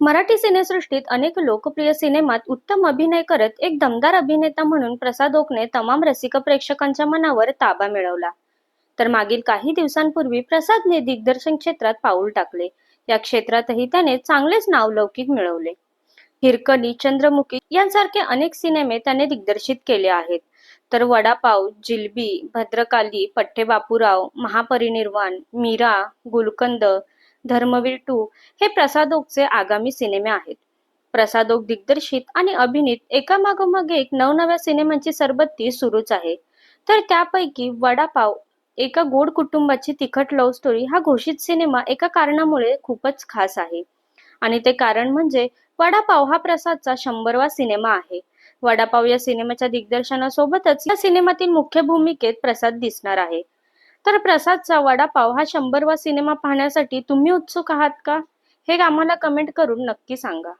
मराठी सिनेसृष्टीत अनेक लोकप्रिय सिनेमात उत्तम अभिनय करत एक दमदार अभिनेता म्हणून प्रसाद ओकने तमाम रसिक प्रेक्षकांच्या मनावर ताबा मिळवला. तर मागील काही दिवसांपूर्वी प्रसादने दिग्दर्शन क्षेत्रात पाऊल टाकले. या क्षेत्रातही त्याने चांगलेच नावलौकिक मिळवले. हिरकणी चंद्रमुखी यांसारखे अनेक सिनेमे त्याने दिग्दर्शित केले आहेत. तर वडापाव जिलबी भद्रकाली पठ्ठे बापूराव महापरिनिर्वाण मीरा गुलकंद धर्मवीर टू हे प्रसादोकचे आगामी सिनेमे आहेत. प्रसाद दिग्दर्शित आणि अभिनीत एकामागोमागे एक नवनव्या सिनेमांची सरबत्ती सुरूच आहे. तर त्यापैकी वडापाव एका गोड कुटुंबाची तिखट लव्ह स्टोरी हा घोषित सिनेमा एका कारणामुळे खूपच खास आहे. आणि ते कारण म्हणजे वडापाव हा प्रसादचा शंभरवा सिनेमा आहे. वडापाव या सिनेमाच्या दिग्दर्शनासोबतच या सिनेमातील मुख्य भूमिकेत प्रसाद दिसणार आहे. तर प्रसादचा वडापाव हा शंभरवा सिनेमा पाहण्यासाठी तुम्ही उत्सुक आहात का? हे आम्हाला कमेंट करून नक्की सांगा.